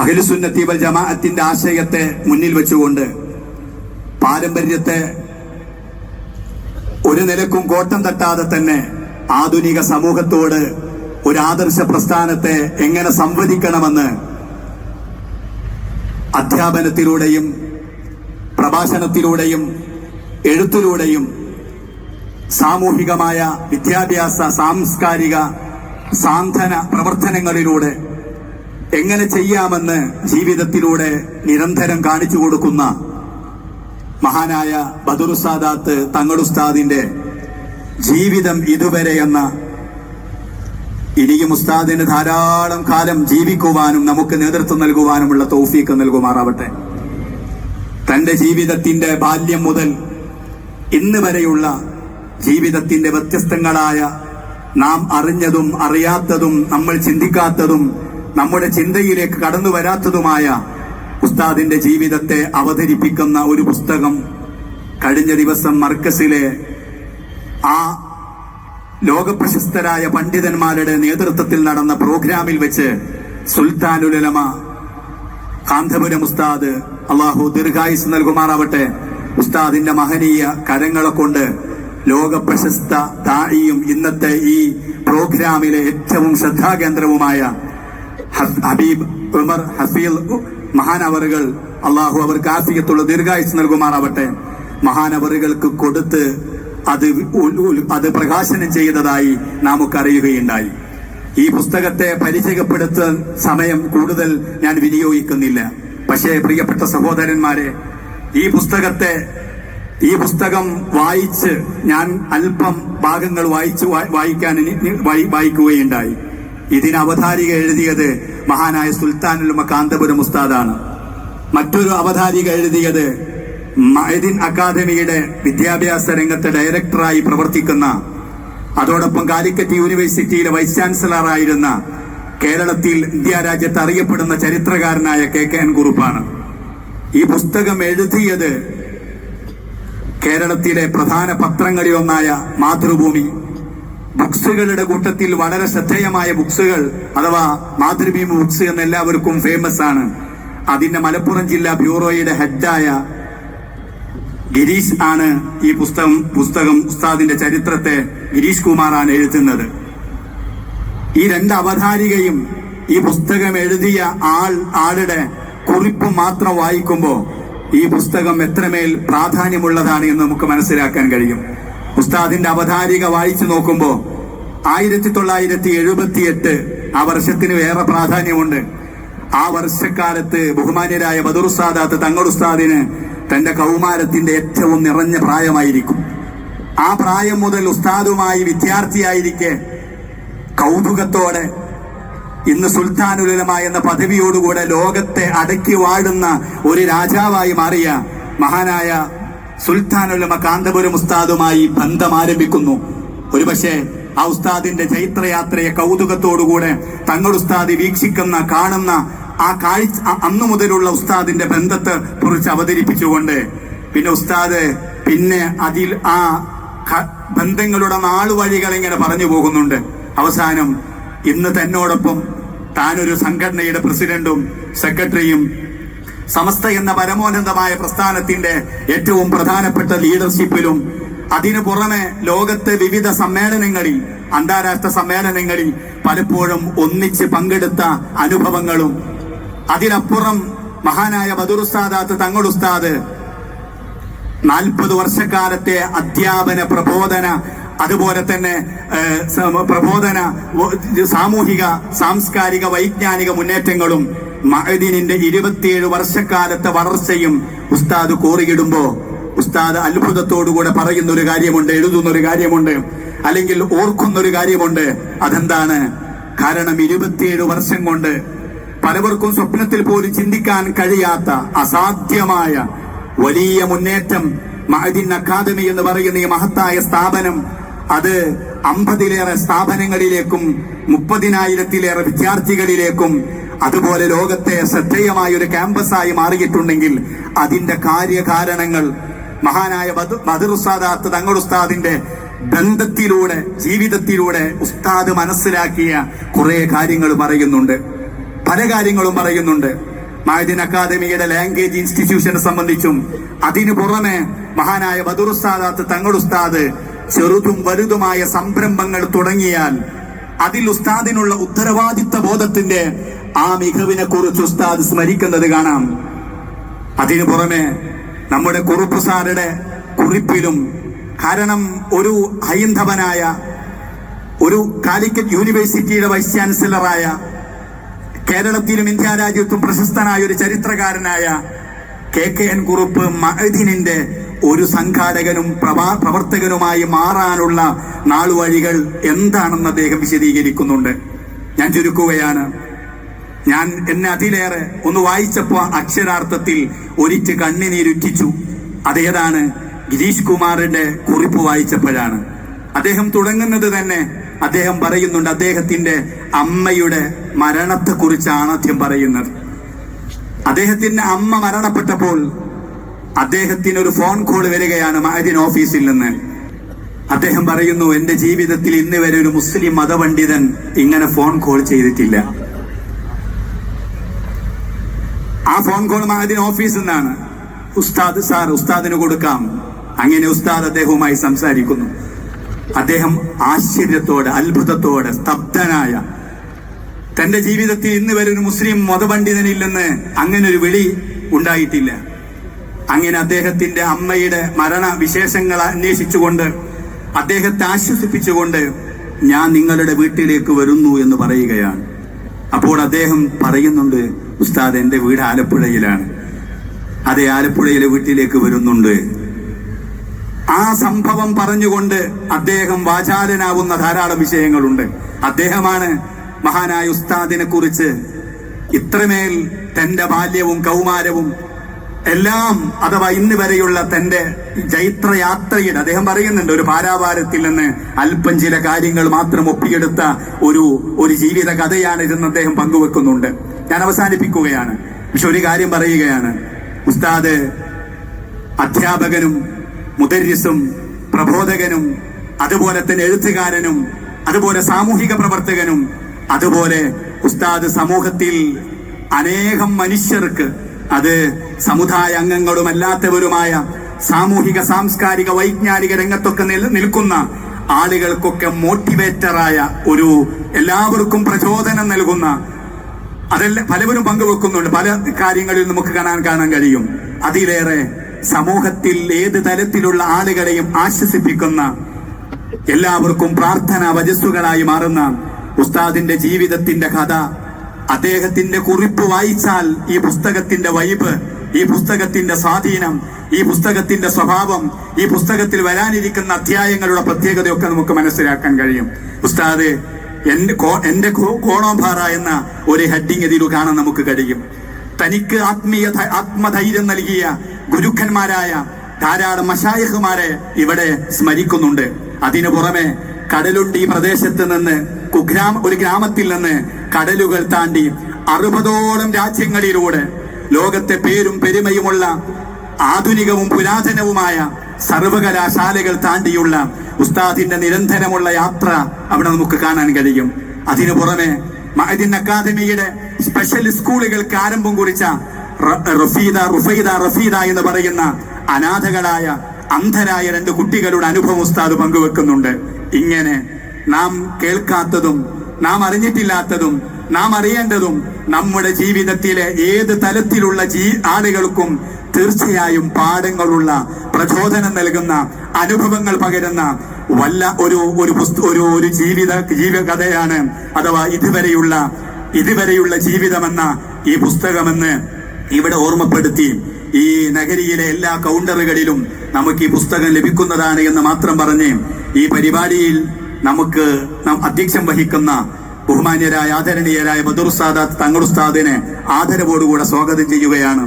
അഖിലുസുന്നത്തി വൽ ജമാഅത്തിന്റെ ആശയത്തെ മുന്നിൽ വെച്ചുകൊണ്ട് പാരമ്പര്യത്തെ ഒരു നിലക്കും കോട്ടം തട്ടാതെ തന്നെ ആധുനിക സമൂഹത്തോട് ഒരു ആദർശ പ്രസ്ഥാനത്തെ എങ്ങനെ സംവദിക്കണമെന്ന് അധ്യാപനത്തിലൂടെയും പ്രഭാഷണത്തിലൂടെയും എഴുത്തിലൂടെയും സാമൂഹികമായ വിദ്യാഭ്യാസ സാംസ്കാരിക സാന്ത്വന പ്രവർത്തനങ്ങളിലൂടെ എങ്ങനെ ചെയ്യാമെന്ന് ജീവിതത്തിലൂടെ നിരന്തരം കാണിച്ചു കൊടുക്കുന്ന മഹാനായ ബദുറുസാദാത്ത് തങ്ങളുസ്താദിന്റെ ജീവിതം ഇതുവരെ എന്ന ഇനിയും ഉസ്താദിന് ധാരാളം കാലം ജീവിക്കുവാനും നമുക്ക് നേതൃത്വം നൽകുവാനുമുള്ള തൗഫീക്ക് നൽകുമാറാവട്ടെ. തന്റെ ജീവിതത്തിന്റെ ബാല്യം മുതൽ ഇന്ന് വരെയുള്ള ജീവിതത്തിന്റെ വ്യത്യസ്തങ്ങളായ നാം അറിഞ്ഞതും അറിയാത്തതും നമ്മൾ ചിന്തിക്കാത്തതും നമ്മുടെ ചിന്തയിലേക്ക് കടന്നു വരാത്തതുമായ ഉസ്താദിന്റെ ജീവിതത്തെ അവതരിപ്പിക്കുന്ന ഒരു പുസ്തകം കഴിഞ്ഞ ദിവസം മർക്കസിലെ ആ ലോകപ്രശസ്തരായ പണ്ഡിതന്മാരുടെ നേതൃത്വത്തിൽ നടന്ന പ്രോഗ്രാമിൽ വെച്ച് സുൽത്താനുലമ കാന്തപുരം ഉസ്താദ് അള്ളാഹു ദീർഘായുസ് നൽകുമാറാവട്ടെ. ഉസ്താദിന്റെ മഹനീയ കരങ്ങളെ കൊണ്ട് ലോക പ്രശസ്ത താഴിയും ഇന്നത്തെ ഈ പ്രോഗ്രാമിലെ ഏറ്റവും ശ്രദ്ധാകേന്ദ്രവുമായ ഹബീബ് ഉമർ ഹഫീൽ മഹാനവറുകൾ അള്ളാഹു അവർക്ക് ആഫിയത്തുള്ള ദീർഘായുസ് നൽകുമാറാവട്ടെ. മഹാനവറുകൾക്ക് കൊടുത്ത് അത് അത് പ്രകാശനം ചെയ്തതായി നമുക്ക് അറിയുകയുണ്ടായി ഈ പുസ്തകത്തെ പരിചയപ്പെടുത്താൻ സമയം കൂടുതൽ ഞാൻ വിനിയോഗിക്കുന്നില്ല. പക്ഷേ പ്രിയപ്പെട്ട സഹോദരന്മാരെ ഈ പുസ്തകത്തെ ഈ പുസ്തകം വായിച്ച് ഞാൻ അല്പം ഭാഗങ്ങൾ വായിച്ച് വായിക്കാൻ വായിക്കുകയുണ്ടായി. ഇതിന് അവതാരിക എഴുതിയത് മഹാനായ സുൽത്താനുൽ കാന്തപുരം ഉസ്താദാണ്. മറ്റൊരു അവതാരിക എഴുതിയത് മഹദിൻ അക്കാദമിയുടെ വിദ്യാഭ്യാസ രംഗത്തെ ഡയറക്ടറായി പ്രവർത്തിക്കുന്ന അതോടൊപ്പം കാലിക്കറ്റ് യൂണിവേഴ്സിറ്റിയിലെ വൈസ് ചാൻസലറായിരുന്ന കേരളത്തിൽ ഇന്ത്യ രാജ്യത്ത് അറിയപ്പെടുന്ന ചരിത്രകാരനായ കെ കെ എൻ കുറുപ്പാണ്. ഈ പുസ്തകം എഴുതിയത് കേരളത്തിലെ പ്രധാന പത്രങ്ങളിലൊന്നായ മാതൃഭൂമി ബുക്സുകളുടെ കൂട്ടത്തിൽ വളരെ ശ്രദ്ധേയമായ ബുക്സുകൾ അഥവാ മാതൃഭൂമി ബുക്സ് എന്ന് എല്ലാവർക്കും ഫേമസ് ആണ്. അതിന്റെ മലപ്പുറം ജില്ലാ ബ്യൂറോയുടെ ഹെഡായ ഗിരീഷ് ആണ് ഈ പുസ്തകം പുസ്തകം ഉസ്താദിന്റെ ചരിത്രത്തെ ഗിരീഷ് കുമാറാണ് എഴുതുന്നത്. ഈ രണ്ട് അവതാരികയും ഈ പുസ്തകം എഴുതിയ ആൾ ആളുടെ കുറിപ്പ് മാത്രം വായിക്കുമ്പോൾ ഈ പുസ്തകം എത്രമേൽ പ്രാധാന്യമുള്ളതാണ് എന്ന് നമുക്ക് മനസ്സിലാക്കാൻ കഴിയും. ഉസ്താദിന്റെ അവതാരിക വായിച്ചു നോക്കുമ്പോൾ ആയിരത്തി തൊള്ളായിരത്തി എഴുപത്തിയെട്ട് ആ വർഷത്തിന് വേറെ പ്രാധാന്യമുണ്ട്. ആ വർഷക്കാലത്ത് ബഹുമാന്യരായ ബദുറുസ്താദാത്ത് തങ്ങളുസ്താദിന് തന്റെ കൗമാരത്തിന്റെ ഏറ്റവും നിറഞ്ഞ പ്രായമായിരിക്കും. ആ പ്രായം മുതൽ ഉസ്താദുമായി വിദ്യാർത്ഥിയായിരിക്കെ കൗതുകത്തോടെ ഇന്ന് സുൽത്താനുലമ എന്ന പദവിയോടുകൂടെ ലോകത്തെ അടക്കി വാഴുന്ന ഒരു രാജാവായി മാറിയ മഹാനായ സുൽത്താനുലമ കാന്തപുരം ഉസ്താദുമായി ബന്ധം ആരംഭിക്കുന്നു ഒരുപക്ഷെ ആ ഉസ്താദിന്റെ ചൈത്രയാത്രയെ കൗതുകത്തോടുകൂടെ തങ്ങൾ ഉസ്താദ് വീക്ഷിക്കുന്ന കാണുന്ന ആ കാഴ്ച അന്നു മുതലുള്ള ഉസ്താദിന്റെ ബന്ധത്തെ കുറിച്ച് അവതരിപ്പിച്ചുകൊണ്ട്. പിന്നെ ഉസ്താദ് പിന്നെ അതിൽ ആ ബന്ധങ്ങളുടെ ബന്ധങ്ങളുടെ നാളുവഴികൾ ഇങ്ങനെ പറഞ്ഞു പോകുന്നുണ്ട്. അവസാനം ഇന്ന് തന്നോടൊപ്പം താനൊരു സംഘടനയുടെ പ്രസിഡന്റും സെക്രട്ടറിയും സമസ്ത എന്ന പരമോന്നതമായ പ്രസ്ഥാനത്തിന്റെ ഏറ്റവും പ്രധാനപ്പെട്ട ലീഡർഷിപ്പിലും അതിനു പുറമെ ലോകത്തെ വിവിധ സമ്മേളനങ്ങളിൽ അന്താരാഷ്ട്ര സമ്മേളനങ്ങളിൽ പലപ്പോഴും ഒന്നിച്ച് പങ്കെടുത്ത അനുഭവങ്ങളും. അതിനപ്പുറം മഹാനായ ബദുറുസ്താദാത്ത് തങ്ങളുസ്താദ് നാൽപ്പത് വർഷക്കാലത്തെ അധ്യാപന പ്രബോധന അതുപോലെ തന്നെ പ്രബോധന സാമൂഹിക സാംസ്കാരിക വൈജ്ഞാനിക മുന്നേറ്റങ്ങളും മഹദീനിന്റെ ഇരുപത്തിയേഴ് വർഷക്കാലത്തെ വളർച്ചയും ഉസ്താദ് കോറിയിടുമ്പോ ഉസ്താദ് അത്ഭുതത്തോടുകൂടെ പറയുന്ന ഒരു കാര്യമുണ്ട് എഴുതുന്ന ഒരു കാര്യമുണ്ട് അല്ലെങ്കിൽ ഓർക്കുന്ന ഒരു കാര്യമുണ്ട്. അതെന്താണ്? കാരണം ഇരുപത്തിയേഴ് വർഷം കൊണ്ട് പലവർക്കും സ്വപ്നത്തിൽ പോലും ചിന്തിക്കാൻ കഴിയാത്ത അസാധ്യമായ വലിയ മുന്നേറ്റം മഹദിൻ അക്കാദമി എന്ന് പറയുന്ന ഈ മഹത്തായ സ്ഥാപനം അത് അമ്പതിലേറെ സ്ഥാപനങ്ങളിലേക്കും മുപ്പതിനായിരത്തിലേറെ വിദ്യാർത്ഥികളിലേക്കും അതുപോലെ ലോകത്തെ ശ്രദ്ധേയമായ ഒരു ക്യാമ്പസായി മാറിയിട്ടുണ്ടെങ്കിൽ അതിന്റെ കാര്യകാരണങ്ങൾ മഹാനായ ബദ- ബദർ ഉസ്താദാത്ത് തങ്ങൾ ഉസ്താദിന്റെ ബന്ധത്തിലൂടെ ജീവിതത്തിലൂടെ ഉസ്താദ് മനസ്സിലാക്കിയ കുറെ കാര്യങ്ങൾ പറയുന്നുണ്ട്. പല കാര്യങ്ങളും പറയുന്നുണ്ട്. മായദിൻ അക്കാദമിയുടെ ലാംഗ്വേജ് ഇൻസ്റ്റിറ്റ്യൂഷനെ സംബന്ധിച്ചും അതിനു പുറമെ മഹാനായ ബദുറുസ്താദാത്ത് തങ്ങളുസ്താദ് ചെറുതും വലുതുമായ സംരംഭങ്ങൾ തുടങ്ങിയാൽ അതിൽ ഉസ്താദിനുള്ള ഉത്തരവാദിത്ത ബോധത്തിന്റെ ആ മികവിനെ കുറിച്ച് ഉസ്താദ് സ്മരിക്കുന്നത് കാണാം. അതിനു പുറമെ നമ്മുടെ കുറുപ്പ് സാറുടെ കുറിപ്പിലും കാരണം ഒരു ഹൈന്ദവനായ ഒരു കാലിക്കറ്റ് യൂണിവേഴ്സിറ്റിയുടെ വൈസ് ചാൻസലറായ കേരളത്തിലും ഇന്ത്യ രാജ്യത്തും പ്രശസ്തനായ ഒരു ചരിത്രകാരനായ കെ കെ എൻ കുറുപ്പ് മഹദിനിന്റെ ഒരു സംഘാടകനും പ്രവാ- പ്രവർത്തകനുമായി മാറാനുള്ള നാളുവഴികൾ എന്താണെന്ന് അദ്ദേഹം വിശദീകരിക്കുന്നുണ്ട്. ഞാൻ ചുരുക്കുകയാണ്. ഞാൻ എന്നെ അതിലേറെ ഒന്ന് വായിച്ചപ്പോ അക്ഷരാർത്ഥത്തിൽ ഒരിറ്റ് കണ്ണിനീരുറ്റിച്ചു അതേതാണ് ഗിരീഷ് കുമാറിന്റെ കുറിപ്പ് വായിച്ചപ്പോഴാണ്. അദ്ദേഹം തുടങ്ങുന്നത് തന്നെ അദ്ദേഹം പറയുന്നുണ്ട് അദ്ദേഹത്തിന്റെ അമ്മയുടെ മരണത്തെക്കുറിച്ചാണ് ആദ്യം പറയുന്നത്. അദ്ദേഹത്തിന്റെ അമ്മ മരണപ്പെട്ടപ്പോൾ അദ്ദേഹത്തിന് ഒരു ഫോൺ കോൾ വരികയാണ് മഹദിൻ ഓഫീസിൽ നിന്ന്. അദ്ദേഹം പറയുന്നു എന്റെ ജീവിതത്തിൽ ഇന്ന് വരെ ഒരു മുസ്ലിം മതപണ്ഡിതൻ ഇങ്ങനെ ഫോൺ കോൾ ചെയ്തിട്ടില്ല ആ ഫോൺ കോൾ മഹദിൻ ഓഫീസിൽ നിന്നാണ്. ഉസ്താദ് സാർ ഉസ്താദിന് കൊടുക്കാം. അങ്ങനെ ഉസ്താദ് അദ്ദേഹവുമായി സംസാരിക്കുന്നു. അദ്ദേഹം ആശ്ചര്യത്തോടെ അത്ഭുതത്തോടെ സ്തബ്ധനായ തന്റെ ജീവിതത്തിൽ ഇന്ന് വരെ ഒരു മുസ്ലിം മതപണ്ഡിതനില്ലെന്ന് അങ്ങനെ ഒരു വിളി ഉണ്ടായിട്ടില്ല. അങ്ങനെ അദ്ദേഹത്തിന്റെ അമ്മയുടെ മരണ വിശേഷങ്ങൾ അന്വേഷിച്ചുകൊണ്ട് അദ്ദേഹത്തെ ആശ്വസിപ്പിച്ചുകൊണ്ട് ഞാൻ നിങ്ങളുടെ വീട്ടിലേക്ക് വരുന്നു എന്ന് പറയുകയാണ്. അപ്പോൾ അദ്ദേഹം പറയുന്നുണ്ട് ഉസ്താദ് എന്റെ വീട് ആലപ്പുഴയിലാണ്. അതേ ആലപ്പുഴയിലെ വീട്ടിലേക്ക് വരുന്നുണ്ട്. ആ സംഭവം പറഞ്ഞുകൊണ്ട് അദ്ദേഹം വാചാലനാവുന്ന ധാരാളം വിഷയങ്ങളുണ്ട്. അദ്ദേഹമാണ് മഹാനായ ഉസ്താദിനെ കുറിച്ച് ഇത്രമേൽ തന്റെ ബാല്യവും കൗമാരവും എല്ലാം അഥവാ ഇന്ന് വരെയുള്ള തന്റെ ചൈത്രയാത്രയിൽ അദ്ദേഹം പറയുന്നുണ്ട് ഒരു പാരാവാരത്തിൽ നിന്ന് അല്പം ചില കാര്യങ്ങൾ മാത്രം ഒപ്പിയെടുത്ത ഒരു ഒരു ജീവിത കഥയാണ് ഇതെന്ന് അദ്ദേഹം പങ്കുവെക്കുന്നുണ്ട്. ഞാൻ അവസാനിപ്പിക്കുകയാണ്. പക്ഷെ ഒരു കാര്യം പറയുകയാണ്. ഉസ്താദ് അധ്യാപകനും മുദരിസും പ്രബോധകനും അതുപോലെ തന്നെ എഴുത്തുകാരനും അതുപോലെ സാമൂഹിക പ്രവർത്തകനും അതുപോലെ ഉസ്താദ് സമൂഹത്തിൽ അനേകം മനുഷ്യർക്ക് അത് സമുദായ അംഗങ്ങളും അല്ലാത്തവരുമായ സാമൂഹിക സാംസ്കാരിക വൈജ്ഞാനിക രംഗത്തൊക്കെ നിൽക്കുന്ന ആളുകൾക്കൊക്കെ മോട്ടിവേറ്ററായ ഒരു എല്ലാവർക്കും പ്രചോദനം നൽകുന്ന അതെല്ലാം പലവരും പങ്കുവെക്കുന്നുണ്ട്. പല കാര്യങ്ങളിൽ നമുക്ക് കാണാൻ കാണാൻ കഴിയും. അതിലേറെ സമൂഹത്തിൽ ഏത് തരത്തിലുള്ള ആളുകളെയും ആശ്വസിപ്പിക്കുന്ന എല്ലാവർക്കും പ്രാർത്ഥന വജസ്സുകളായി മാറുന്ന ഉസ്താദിന്റെ ജീവിതത്തിന്റെ കഥ അദ്ദേഹത്തിന്റെ കുറിപ്പ് വായിച്ചാൽ ഈ പുസ്തകത്തിന്റെ വൈബ് ഈ പുസ്തകത്തിന്റെ സ്വാധീനം ഈ പുസ്തകത്തിന്റെ സ്വഭാവം ഈ പുസ്തകത്തിൽ വരാനിരിക്കുന്ന അധ്യായങ്ങളുടെ പ്രത്യേകതയൊക്കെ നമുക്ക് മനസ്സിലാക്കാൻ കഴിയും. ഉസ്താദ് എന്റെ എന്റെ കോണോഭാറ എന്ന ഒരു ഹെഡിങ് ഇതിൽ കാണാൻ നമുക്ക് കഴിയും. തനിക്ക് ആത്മീയ ആത്മധൈര്യം നൽകിയ ഗുരുക്കന്മാരായ ധാരാളം മഷായഹുമാരെ ഇവിടെ സ്മരിക്കുന്നുണ്ട്. അതിനു പുറമെ കടലുണ്ട് പ്രദേശത്ത് നിന്ന് കുഗ്രാം ഒരു ഗ്രാമത്തിൽ നിന്ന് കടലുകൾ താണ്ടി അറുപതോളം രാജ്യങ്ങളിലൂടെ ലോകത്തെ പേരും പെരുമയുമുള്ള ആധുനികവും പുരാതനവുമായ സർവകലാശാലകൾ താണ്ടിയുള്ള ഉസ്താദിന്റെ നിരന്തരമുള്ള യാത്ര അവിടെ നമുക്ക് കാണാൻ കഴിയും. അതിനു പുറമെ മഹദിൻ അക്കാദമിയുടെ സ്പെഷ്യൽ സ്കൂളുകൾക്ക് ആരംഭം കുറിച്ച റഫീദ റുഫൈദ റഫീദ എന്ന് പറയുന്ന അനാഥകളായ അന്ധരായ രണ്ട് കുട്ടികളുടെ അനുഭവം ഉസ്താദ് പങ്കുവെക്കുന്നുണ്ട്. ഇങ്ങനെ നാം കേൾക്കാത്തതും നാം അറിഞ്ഞിട്ടില്ലാത്തതും നാം അറിയേണ്ടതും നമ്മുടെ ജീവിതത്തിലെ ഏത് തലത്തിലുള്ള ജീ ആളുകൾക്കും തീർച്ചയായും പാഠങ്ങളുള്ള പ്രചോദനം നൽകുന്ന അനുഭവങ്ങൾ പകരുന്ന വല്ല ഒരു ഒരു ഒരു ഒരു ജീവിത ജീവകഥയാണ് അഥവാ ഇതുവരെയുള്ള ഇതുവരെയുള്ള ജീവിതമെന്ന ഈ പുസ്തകമെന്ന് ഇവിടെ ഓർമ്മപ്പെടുത്തി ഈ നഗരിയിലെ എല്ലാ കൗണ്ടറുകളിലും നമുക്ക് ഈ പുസ്തകം ലഭിക്കുന്നതാണ് എന്ന് മാത്രം പറഞ്ഞ് ഈ പരിപാടിയിൽ നമുക്ക് അധ്യക്ഷം വഹിക്കുന്ന ബഹുമാന്യരായ ആദരണീയരായ ബദുർ സാദാത്ത് തങ്ങളുസ്താദിനെ ആദരവോടുകൂടെ സ്വാഗതം ചെയ്യുകയാണ്.